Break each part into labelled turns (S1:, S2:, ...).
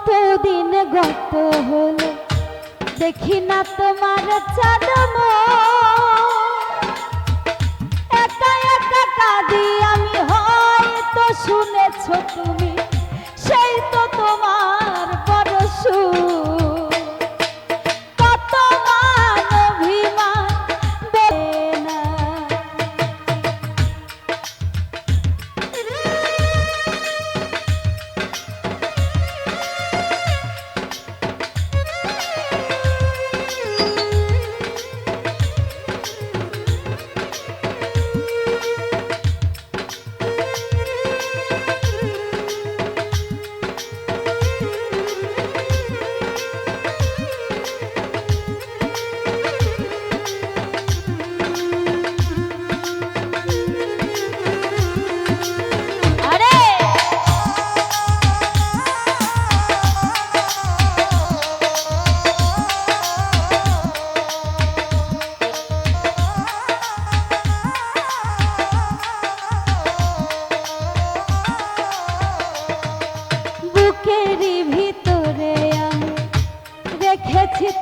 S1: কতদিন গত হলো? দেখি না তোমার চাঁদম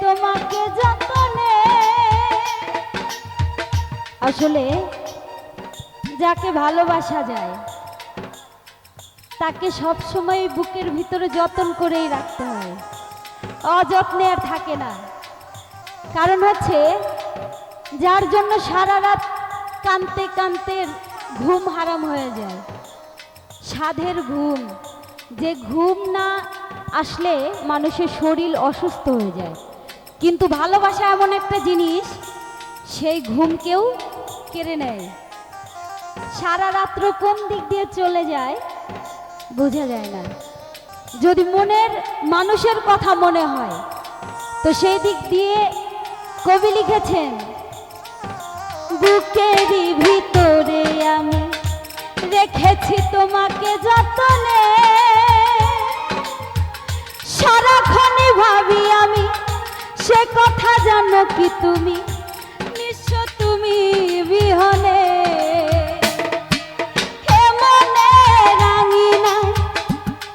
S1: তোমাকে যতনে। আসলে যাকে ভালোবাসা যায়, তাকে সব সময় বুকের ভিতরে যতন করেই রাখতে হয়। অযত্নে আর থাকে না। কারণ হচ্ছে, যার জন্য সারা রাত কানতে কানতে ঘুম হারাম হয়ে যায়। সাধের ঘুম, যে ঘুম না আসলে মানুষের শরীর অসুস্থ হয়ে যায়। কিন্তু ভালোবাসা এমন একটা জিনিস, সেই ঘুমকেও কেড়ে নেয়। সারা রাত্র কোন দিক দিয়ে চলে যায়, বোঝা যায় না। যদি মনের মানুষের কথা মনে হয়, তো সেই দিক দিয়ে কবি লিখেছেন বুকেরই ভিতরে আমি রেখেছি তোমাকে যতনে। কি তুমি? নিশ্চ তুমি বিহনে।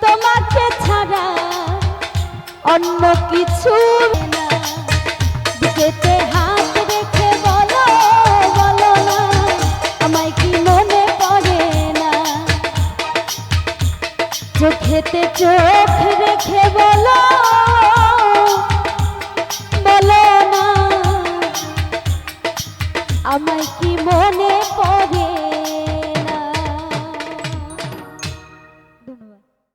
S1: তোমাকে ছাড়া অন্য কিছু না। হাত রেখে বলো বলো না, আমায় কি মনে পড়ে না? চোখেতে চোখ রেখে বলো আমায় কি মনে পড়ে?